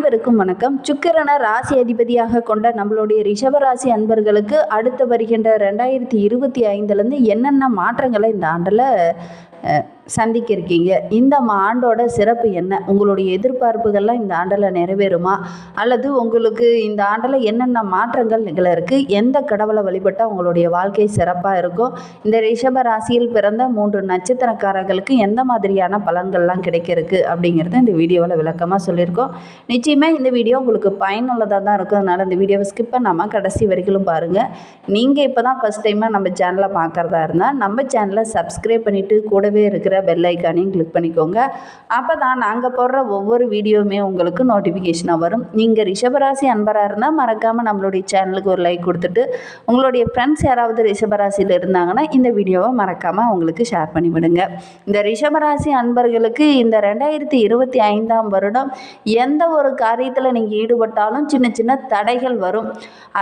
அனைவருக்கும் வணக்கம். சுக்கிரனை ராசி அதிபதியாக கொண்ட நம்மளுடைய ரிஷபராசி அன்பர்களுக்கு அடுத்து வருகின்ற ரெண்டாயிரத்தி இருபத்தி ஐந்துலேருந்து என்னென்ன மாற்றங்களை இந்த ஆண்டில் சந்திக்கிருக்கீங்க. சந்திக்க இருக்கீங்க இந்த மா- ஆண்டோட சிறப்பு என்ன? உங்களுடைய எதிர்பார்ப்புகள்லாம் இந்த ஆண்டில் நிறைவேறுமா? அல்லது உங்களுக்கு இந்த ஆண்டில் என்னென்ன மாற்றங்கள் நிகழ இருக்குது எந்த கடவுளை வழிபட்டால் உங்களுடைய வாழ்க்கை சிறப்பாக இருக்கும்? இந்த ரிஷப ராசியில் பிறந்த மூன்று நட்சத்திரக்காரர்களுக்கு எந்த மாதிரியான பலன்கள்லாம் கிடைக்கிறதுக்கு அப்படிங்கிறத இந்த வீடியோவில் விளக்கமாக சொல்லியிருக்கோம். நிச்சயமாக இந்த வீடியோ உங்களுக்கு பயனுள்ளதாக தான் இருக்கும் அதனால் இந்த வீடியோவை ஸ்கிப் பண்ணாமல் கடைசி வரைக்கும் பாருங்கள் நீங்கள் இப்போ தான் ஃபஸ்ட் டைமாக நம்ம சேனலை பார்க்குறதா இருந்தால் நம்ம சேனலை சப்ஸ்கிரைப் பண்ணிவிட்டு கூட கூடவே இருக்கிற பெல் ஐக்கானையும் கிளிக் பண்ணிக்கோங்க. அப்போ தான் நாங்கள் போடுற ஒவ்வொரு வீடியோவுமே உங்களுக்கு நோட்டிஃபிகேஷனாக வரும். நீங்கள் ரிஷபராசி அன்பராக இருந்தால் மறக்காமல் நம்மளுடைய சேனலுக்கு ஒரு லைக் கொடுத்துட்டு உங்களுடைய ஃப்ரெண்ட்ஸ் யாராவது ரிஷபராசியில் இருந்தாங்கன்னா இந்த வீடியோவை மறக்காமல் அவங்களுக்கு ஷேர் பண்ணிவிடுங்க. இந்த ரிஷபராசி அன்பர்களுக்கு இந்த ரெண்டாயிரத்தி இருபத்தி ஐந்தாம் வருடம் எந்த ஒரு காரியத்தில் நீங்கள் ஈடுபட்டாலும் சின்ன சின்ன தடைகள் வரும்.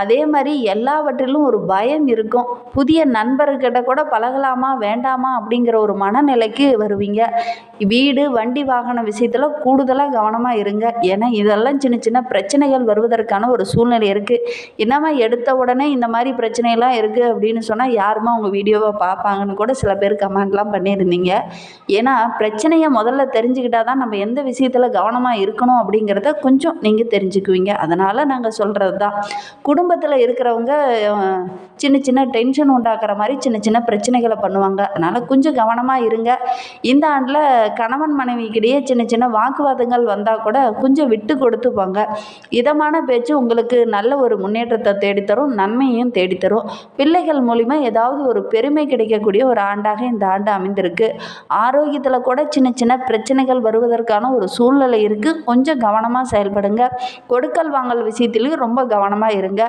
அதே மாதிரி எல்லாவற்றிலும் ஒரு பயம் இருக்கும். புதிய நண்பர்கிட்ட கூட பழகலாமா வேண்டாமா அப்படிங்கிற ஒரு மனநிலைக்கு வருவீங்க. வீடு வண்டி வாகன விஷயத்தில் கூடுதலாக கவனமாக இருங்க. ஏன்னா இதெல்லாம் சின்ன சின்ன பிரச்சனைகள் வருவதற்கான ஒரு சூழ்நிலை இருக்குது என்னம்மா எடுத்த உடனே இந்த மாதிரி பிரச்சனையெல்லாம் இருக்குது அப்படின்னு சொன்னால் யாருமா உங்கள் வீடியோவை பார்ப்பாங்கன்னு கூட சில பேர் கமெண்ட்லாம் பண்ணியிருந்தீங்க. ஏன்னா பிரச்சனையை முதல்ல தெரிஞ்சுக்கிட்டா தான் நம்ம எந்த விஷயத்தில் கவனமாக இருக்கணும் அப்படிங்கிறத கொஞ்சம் நீங்கள் தெரிஞ்சுக்குவீங்க. அதனால் நாங்கள் சொல்கிறது தான் குடும்பத்தில் இருக்கிறவங்க சின்ன சின்ன டென்ஷன் உண்டாக்குற மாதிரி சின்ன சின்ன பிரச்சனைகளை பண்ணுவாங்க. அதனால் கொஞ்சம் கவனமாக இருங்க. இந்த ஆண்டில் கணவன் மனைவிக்கிடையே சின்ன சின்ன வாக்குவாதங்கள் வந்தால் கூட கொஞ்சம் விட்டு போங்க. இதமான பேச்சு உங்களுக்கு நல்ல ஒரு முன்னேற்றத்தை தேடித்தரும் நன்மையும் தேடித்தரும். பிள்ளைகள் மூலிமா ஏதாவது ஒரு பெருமை கிடைக்கக்கூடிய ஒரு ஆண்டாக இந்த ஆண்டு அமைந்திருக்கு. ஆரோக்கியத்தில் கூட சின்ன சின்ன பிரச்சனைகள் வருவதற்கான ஒரு சூழ்நிலை இருக்குது கொஞ்சம் கவனமாக செயல்படுங்க. கொடுக்கல் வாங்கல் விஷயத்திலையும் ரொம்ப கவனமாக இருங்க.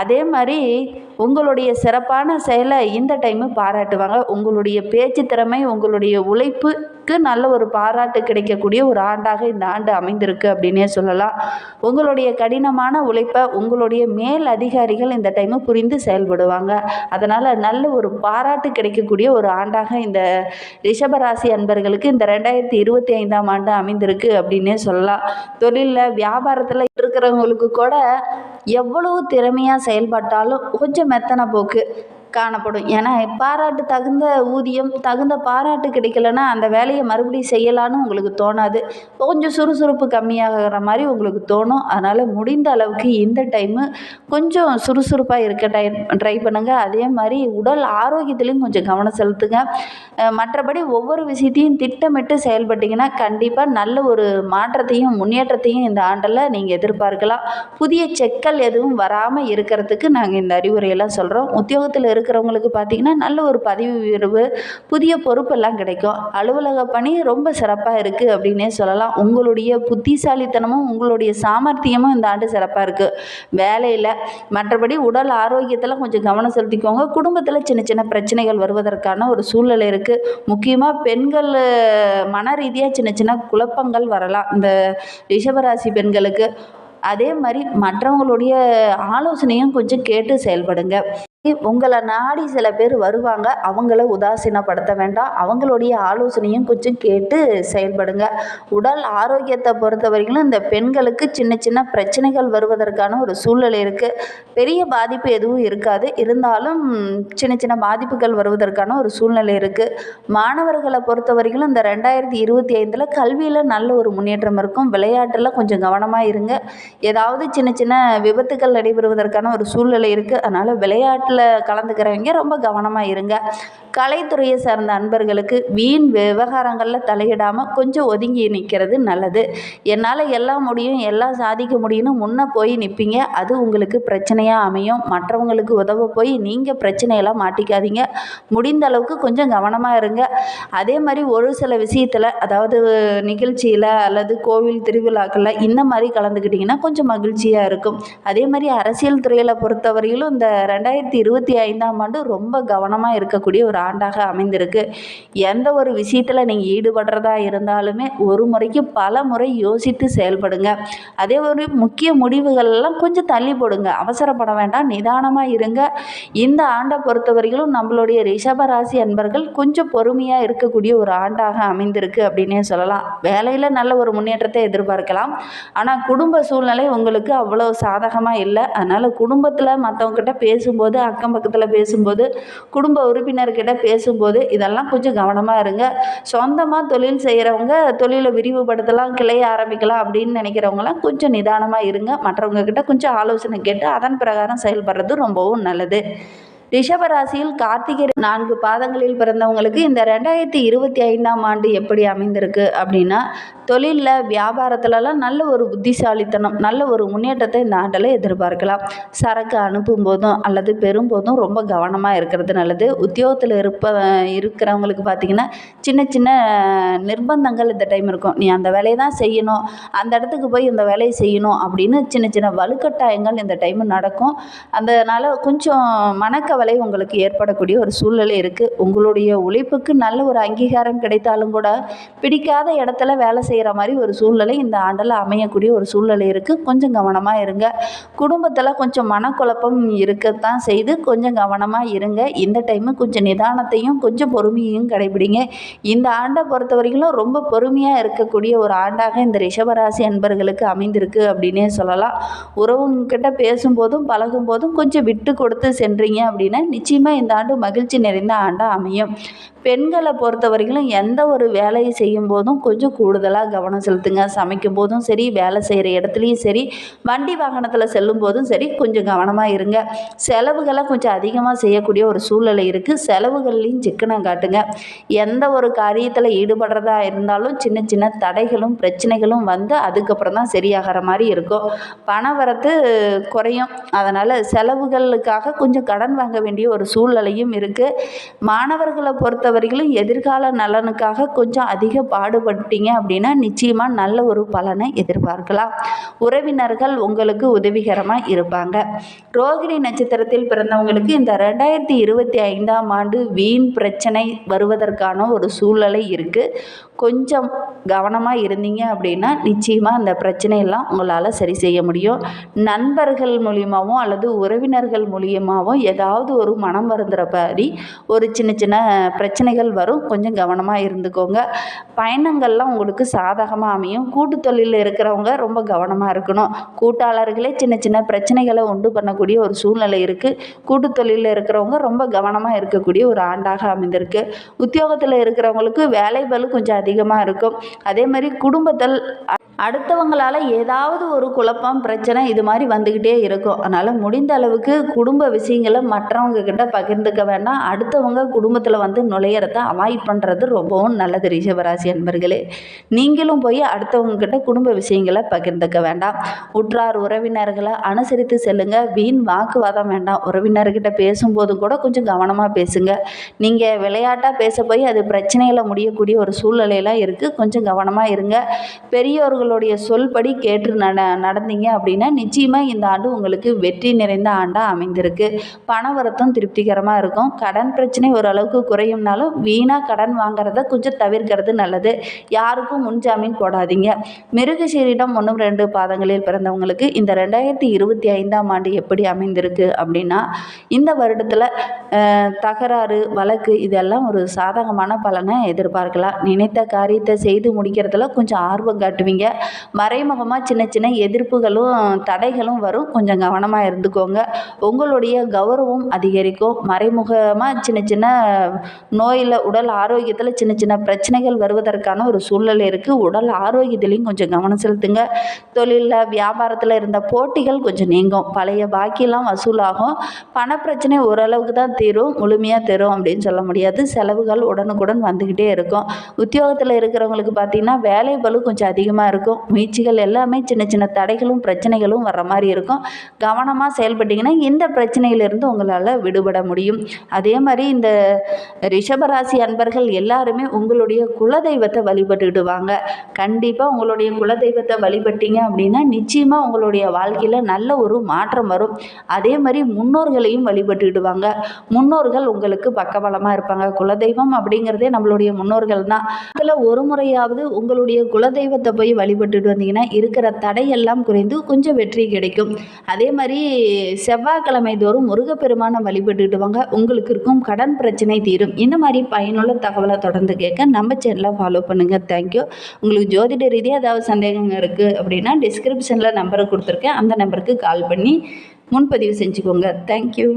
அதே மாதிரி உங்களுடைய சிறப்பான செயலை இந்த டைமு பாராட்டுவாங்க. உங்களுடைய பேச்சு திறமை உங்களுடைய உழைப்புக்கு நல்ல ஒரு பாராட்டு கிடைக்கக்கூடிய ஒரு ஆண்டாக இந்த ஆண்டு அமைந்திருக்கு அப்படின்னே சொல்லலாம். உங்களுடைய கடினமான உழைப்பை உங்களுடைய மேல் அதிகாரிகள் இந்த டைமு புரிந்து செயல்படுவாங்க. அதனால் நல்ல ஒரு பாராட்டு கிடைக்கக்கூடிய ஒரு ஆண்டாக இந்த ரிஷபராசி அன்பர்களுக்கு இந்த ரெண்டாயிரத்தி இருபத்தி ஐந்தாம் ஆண்டு அமைந்திருக்கு அப்படின்னே சொல்லலாம். தொழிலில் வியாபாரத்தில் இருக்கிறவங்களுக்கு கூட எவ்வளவு திறமையாக செயல்பட்டாலும் கொஞ்சம் மெத்தனை போக்கு. காணப்படும். ஏன்னா பாராட்டு தகுந்த ஊதியம் தகுந்த பாராட்டு கிடைக்கலன்னா அந்த வேலையை மறுபடியும் செய்யலான்னு உங்களுக்கு தோணாது. கொஞ்சம் சுறுசுறுப்பு கம்மியாகிற மாதிரி உங்களுக்கு தோணும். அதனால் முடிந்த அளவுக்கு இந்த டைமு கொஞ்சம் சுறுசுறுப்பாக இருக்க ட்ரை ட்ரை பண்ணுங்கள் அதே மாதிரி உடல் ஆரோக்கியத்துலேயும் கொஞ்சம் கவனம் செலுத்துங்க. மற்றபடி ஒவ்வொரு விஷயத்தையும் திட்டமிட்டு செயல்பட்டீங்கன்னா கண்டிப்பாக நல்ல ஒரு மாற்றத்தையும் முன்னேற்றத்தையும் இந்த ஆண்டில் நீங்கள் எதிர்பார்க்கலாம். புதிய செக்கல் எதுவும் வராமல் இருக்கிறதுக்கு நாங்கள் இந்த அறிவுரையெல்லாம் சொல்கிறோம் உத்தியோகத்தில் இருக்கிறவங்களுக்கு பார்த்தீங்கன்னா நல்ல ஒரு பதவி உயர்வு புதிய பொறுப்பெல்லாம் கிடைக்கும். அலுவலக பணி ரொம்ப சிறப்பாக இருக்குது அப்படின்னே சொல்லலாம். உங்களுடைய புத்திசாலித்தனமும் உங்களுடைய சாமர்த்தியமும் இந்த ஆண்டு சிறப்பாக இருக்குது வேலையில் மற்றபடி உடல் ஆரோக்கியத்தில் கொஞ்சம் கவனம் செலுத்திக்கோங்க. குடும்பத்தில் சின்ன சின்ன பிரச்சனைகள் வருவதற்கான ஒரு சூழ்நிலை இருக்குது முக்கியமாக பெண்கள் மன ரீதியாக சின்ன சின்ன குழப்பங்கள் வரலாம். இந்த ரிஷபராசி பெண்களுக்கு. அதே மாதிரி மற்றவங்களுடைய ஆலோசனையும் கொஞ்சம் கேட்டு செயல்படுங்க. உங்களை நாடி சில பேர் வருவாங்க. அவங்கள உதாசீனப்படுத்த வேண்டாம். அவங்களுடைய ஆலோசனையும் கொஞ்சம் கேட்டு செயல்படுங்க. உடல் ஆரோக்கியத்தை பொறுத்த வரைக்கும் இந்த பெண்களுக்கு சின்ன சின்ன பிரச்சனைகள் வருவதற்கான ஒரு சூழ்நிலை இருக்குது பெரிய பாதிப்பு எதுவும் இருக்காது. இருந்தாலும் சின்ன சின்ன பாதிப்புகள் வருவதற்கான ஒரு சூழ்நிலை இருக்குது மாணவர்களை பொறுத்த வரைக்கும் இந்த ரெண்டாயிரத்தி இருபத்தி ஐந்தில் கல்வியில் நல்ல ஒரு முன்னேற்றம் இருக்கும். விளையாட்டில் கொஞ்சம் கவனமாக இருங்க. ஏதாவது சின்ன சின்ன விபத்துகள் நடைபெறுவதற்கான ஒரு சூழ்நிலை இருக்குது அதனால் விளையாட்டு விளையாட்டில் கலந்துக்கிறவங்க ரொம்ப கவனமாக இருங்க. கலைத்துறையை சார்ந்த அன்பர்களுக்கு வீண் விவகாரங்களில் தலையிடாமல் கொஞ்சம் ஒதுங்கி நிற்கிறது நல்லது. என்னால் எல்லாம் முடியும் எல்லாம் சாதிக்க முடியும்னு முன்னே போய் நிற்பீங்க அது உங்களுக்கு பிரச்சனையாக அமையும். மற்றவங்களுக்கு உதவ போய் நீங்கள் பிரச்சனையெல்லாம் மாட்டிக்காதீங்க. முடிந்த அளவுக்கு கொஞ்சம் கவனமாக இருங்க. அதே மாதிரி ஒரு சில விஷயத்தில் அதாவது நிகழ்ச்சியில் அல்லது கோவில் திருவிழாக்களில் இந்த மாதிரி கலந்துக்கிட்டிங்கன்னா கொஞ்சம் மகிழ்ச்சியாக இருக்கும். அதே மாதிரி அரசியல் துறையில் பொறுத்தவரையிலும் இந்த ரெண்டாயிரத்தி இருபத்தி ஐந்தாம் ஆண்டு ரொம்ப கவனமாக இருக்கக்கூடிய ஒரு ஆண்டாக அமைந்திருக்கு. எந்த ஒரு விஷயத்தில் நீங்கள் ஈடுபடுறதா இருந்தாலுமே ஒரு முறைக்கு பல முறை யோசித்து செயல்படுங்க. அதே ஒரு முக்கிய முடிவுகள்லாம் கொஞ்சம் தள்ளி போடுங்க. அவசரப்பட வேண்டாம். நிதானமாக இருங்க. இந்த ஆண்டை பொறுத்தவரையிலும் நம்மளுடைய ரிஷபராசி அன்பர்கள் கொஞ்சம் பொறுமையாக இருக்கக்கூடிய ஒரு ஆண்டாக அமைந்திருக்கு அப்படின்னே சொல்லலாம். வேலையில் நல்ல ஒரு முன்னேற்றத்தை எதிர்பார்க்கலாம். ஆனால் குடும்ப சூழ்நிலை உங்களுக்கு அவ்வளோ சாதகமாக இல்லை. அதனால் குடும்பத்தில் மற்றவங்ககிட்ட பேசும்போது அக்கம் பக்கத்தில் பேசும்போது குடும்ப உறுப்பினர்கிட்ட பேசும்போது இதெல்லாம் கொஞ்சம் கவனமாக இருங்க. சொந்தமாக தொழில் செய்கிறவங்க தொழிலை விரிவுபடுத்தலாம் கிளைய ஆரம்பிக்கலாம் அப்படின்னு நினைக்கிறவங்களாம் கொஞ்சம் நிதானமாக இருங்க. மற்றவங்க கிட்ட கொஞ்சம் ஆலோசனை கேட்டு அதன் பிரகாரம் செயல்படுறது ரொம்பவும் நல்லது. ரிஷபராசியில் கார்த்திகை நான்கு பாதங்களில் பிறந்தவங்களுக்கு இந்த ரெண்டாயிரத்தி இருபத்தி ஐந்தாம் ஆண்டு எப்படி அமைந்திருக்கு அப்படின்னா தொழிலில் வியாபாரத்துலலாம் நல்ல ஒரு புத்திசாலித்தனம் நல்ல ஒரு முன்னேற்றத்தை இந்த ஆண்டில் எதிர்பார்க்கலாம். சரக்கு அனுப்பும் போதும் அல்லது பெறும் போதும் ரொம்ப கவனமாக இருக்கிறது நல்லது. உத்தியோகத்தில் இருப்ப இருக்கிறவங்களுக்கு பார்த்திங்கன்னா சின்ன சின்ன நிர்பந்தங்கள் இந்த டைம் இருக்கும். நீ அந்த வேலையை தான் செய்யணும். அந்த இடத்துக்கு போய் இந்த வேலையை செய்யணும் அப்படின்னு சின்ன சின்ன வலுக்கட்டாயங்கள் இந்த டைம் நடக்கும். அதனால் கொஞ்சம் மனக்கவலை உங்களுக்கு ஏற்படக்கூடிய ஒரு சூழ்நிலை இருக்குது உங்களுடைய உழைப்புக்கு நல்ல ஒரு அங்கீகாரம் கிடைத்தாலும் கூட பிடிக்காத இடத்துல வேலை செய்கிற மாதிரி ஒரு சூழ்நிலை இந்த ஆண்டில் அமையக்கூடிய ஒரு சூழ்நிலை இருக்குது கொஞ்சம் கவனமாக இருங்க. குடும்பத்தில் கொஞ்சம் மனக்குழப்பம் இருக்கத்தான் செய்து கொஞ்சம் கவனமாக இருங்க. இந்த டைமு கொஞ்சம் நிதானத்தையும் கொஞ்சம் பொறுமையையும் கடைபிடிங்க. இந்த ஆண்டை பொறுத்த வரைக்கும் ரொம்ப பொறுமையாக இருக்கக்கூடிய ஒரு ஆண்டாக இந்த ரிஷபராசி அன்பர்களுக்கு அமைந்திருக்கு அப்படின்னே சொல்லலாம். உறவுங்கிட்ட பேசும்போதும் பழகும்போதும் கொஞ்சம் விட்டு கொடுத்து சென்றீங்க அப்படின்னு நிச்சயமாக இந்த ஆண்டு மகிழ்ச்சி நிறைந்த ஆண்டாக அமையும். பெண்களை பொறுத்த வரைக்கும் எந்த ஒரு வேலையை செய்யும் போதும் கொஞ்சம் கூடுதலாக கவனம் செலுத்துங்க. சமைக்கும் போதும் சரி வேலை செய்கிற இடத்துலையும் சரி வண்டி வாகனத்தில் செல்லும் போதும் சரி கொஞ்சம் கவனமாக இருங்க. செலவுகளை கொஞ்சம் அதிகமாக செய்யக்கூடிய ஒரு சூழ்நிலை இருக்குது செலவுகள்லையும் சிக்கனம் காட்டுங்க. எந்த ஒரு காரியத்தில் ஈடுபடுறதா இருந்தாலும் சின்ன சின்ன தடைகளும் பிரச்சனைகளும் வந்து அதுக்கப்புறம் தான் சரியாகிற மாதிரி இருக்கும். பண வரத்து குறையும். அதனால் செலவுகளுக்காக கொஞ்சம் கடன் வாங்க வேண்டிய ஒரு சூழ்நிலையும் இருக்குது மாணவர்களை பொறுத்தவரையிலும் எதிர்கால நலனுக்காக கொஞ்சம் அதிக பாடுபட்டீங்க அப்படின்னா நிச்சயமாக நல்ல ஒரு பலனை எதிர்பார்க்கலாம். உறவினர்கள் உங்களுக்கு உதவிகரமாக இருப்பாங்க. ரோகிணி நட்சத்திரத்தில் பிறந்தவங்களுக்கு இந்த ரெண்டாயிரத்தி இருபத்தி ஐந்தாம் ஆண்டு வீண் பிரச்சனை வருவதற்கான ஒரு சூழ்நிலை இருக்குது கொஞ்சம் கவனமாக இருந்தீங்க அப்படின்னா நிச்சயமாக அந்த பிரச்சனையெல்லாம் உங்களால் சரி செய்ய முடியும். நண்பர்கள் மூலியமாகவும் அல்லது உறவினர்கள் மூலியமாகவும் ஏதாவது ஒரு மனம் வருந்துற மாதிரி ஒரு சின்ன சின்ன பிரச்சனைகள் வரும். கொஞ்சம் கவனமாக இருந்துக்கோங்க. பயணங்கள்லாம் உங்களுக்கு சாதகமாக அமையும். கூட்டு தொழிலில் இருக்கிறவங்க ரொம்ப கவனமாக இருக்கணும். கூட்டாளர்களே சின்ன சின்ன பிரச்சனைகளை உண்டு பண்ணக்கூடிய ஒரு சூழ்நிலை இருக்குது கூட்டு தொழிலில் இருக்கிறவங்க ரொம்ப கவனமாக இருக்கக்கூடிய ஒரு ஆண்டாக அமைந்திருக்கு. உத்தியோகத்தில் இருக்கிறவங்களுக்கு வேலை பலு கொஞ்சம் அதிகமாக இருக்கும். அதே மாதிரி குடும்பத்தில் அடுத்தவங்களால் ஏதாவது ஒரு குழப்பம் பிரச்சனை இது மாதிரி வந்துக்கிட்டே இருக்கும். அதனால் முடிந்த அளவுக்கு குடும்ப விஷயங்களை மற்றவங்க கிட்ட பகிர்ந்துக்க வேண்டாம். அடுத்தவங்க குடும்பத்தில் வந்து நுழையிறத அவாய்ட் பண்ணுறது ரொம்பவும் நல்லது ரிஷபராசி அன்பர்களே. நீங்களும் போய் அடுத்தவங்க கிட்ட குடும்ப விஷயங்களை பகிர்ந்துக்க வேண்டாம். உற்றார் உறவினர்களை அனுசரித்து செல்லுங்க. வீண் வாக்குவாதம் வேண்டாம். உறவினர்கிட்ட பேசும்போது கூட கொஞ்சம் கவனமாக பேசுங்க. நீங்கள் விளையாட்டாக பேச போய் அது பிரச்சனையில் முடியக்கூடிய ஒரு சூழ்நிலையெல்லாம் இருக்குது கொஞ்சம் கவனமாக இருங்க. பெரியவர்கள் அவர்களுடைய சொல்படி கேட்டு நட நடந்தீங்க அப்படின்னா நிச்சயமாக இந்த ஆண்டு உங்களுக்கு வெற்றி நிறைந்த ஆண்டாக அமைந்திருக்கு. பணவரத்தும் திருப்திகரமாக இருக்கும். கடன் பிரச்சனை ஓரளவுக்கு குறையும்னாலும் வீணாக கடன் வாங்குறத கொஞ்சம் தவிர்க்கிறது நல்லது. யாருக்கும் முன்ஜாமீன் போடாதீங்க. மிருகசீரிடம் ஒன்றும் ரெண்டு பாதங்களில் பிறந்தவங்களுக்கு இந்த ரெண்டாயிரத்தி இருபத்தி ஐந்தாம் ஆண்டு எப்படி அமைந்திருக்கு அப்படின்னா இந்த வருடத்தில் தகராறு வழக்கு இதெல்லாம் ஒரு சாதகமான பலனை எதிர்பார்க்கலாம். நினைத்த காரியத்தை செய்து முடிக்கிறதுல கொஞ்சம் ஆர்வம் காட்டுவீங்க. மறைமுகமாக சின்ன சின்ன எதிர்ப்புகளும் தடைகளும் வரும். கொஞ்சம் கவனமாக இருந்துக்கோங்க. உங்களுடைய கௌரவம் அதிகரிக்கும். மறைமுகமாக சின்ன சின்ன நோயில் உடல் ஆரோக்கியத்தில் சின்ன சின்ன பிரச்சனைகள் வருவதற்கான ஒரு சூழ்நிலை இருக்குது உடல் ஆரோக்கியத்திலையும் கொஞ்சம் கவனம் செலுத்துங்க. தொழிலில் வியாபாரத்தில் இருந்த போட்டிகள் கொஞ்சம் நீங்கும். பழைய பாக்கியெல்லாம் வசூலாகும். பணப்பிரச்சனை ஓரளவுக்கு தான் தீரும். முழுமையாக தரும் அப்படின்னு சொல்ல முடியாது. செலவுகள் உடனுக்குடன் வந்துக்கிட்டே இருக்கும். உத்தியோகத்தில் இருக்கிறவங்களுக்கு பார்த்திங்கன்னா வேலை பலு கொஞ்சம் அதிகமாக இருக்கும். இருக்கும். முயற்சிகள் எல்லாமே சின்ன சின்ன தடைகளும் பிரச்சனைகளும் வர்ற மாதிரி இருக்கும். கவனமாக செயல்பட்டிங்கன்னா இந்த பிரச்சனையிலிருந்து உங்களால் விடுபட முடியும். அதே மாதிரி இந்த ரிஷபராசி அன்பர்கள் எல்லாருமே உங்களுடைய குலதெய்வத்தை வழிபட்டுக்கிட்டு வாங்க கண்டிப்பாக உங்களுடைய குலதெய்வத்தை வழிபட்டீங்க அப்படின்னா நிச்சயமாக உங்களுடைய வாழ்க்கையில் நல்ல ஒரு மாற்றம் வரும். அதே மாதிரி முன்னோர்களையும் வழிபட்டுக்கிட்டு வாங்க முன்னோர்கள் உங்களுக்கு பக்கபலமாக இருப்பாங்க. குலதெய்வம் அப்படிங்கிறதே நம்மளுடைய முன்னோர்கள் தான் அதில் ஒரு முறையாவது உங்களுடைய குலதெய்வத்தை போய் வழி வழிபட்டுட்டு வந்தீங்கன்னா இருக்கிற தடையெல்லாம் குறைந்து கொஞ்சம் வெற்றி கிடைக்கும். அதே மாதிரி செவ்வாய்க்கிழமை தோறும் முருகப்பெருமானை வழிபட்டுட்டு வாங்க. உங்களுக்கு இருக்கும் கடன் பிரச்சனை தீரும். இந்த மாதிரி பயனுள்ள தகவலை தொடர்ந்து கேட்க நம்ம சேனலை ஃபாலோ பண்ணுங்கள் தேங்க்யூ உங்களுக்கு ஜோதிட ரீதியாக ஏதாவது சந்தேகங்கள் இருக்குது அப்படின்னா டிஸ்கிரிப்ஷனில் நம்பரை கொடுத்துருக்கேன். அந்த நம்பருக்கு கால் பண்ணி முன்பதிவு செஞ்சுக்கோங்க. தேங்க்யூ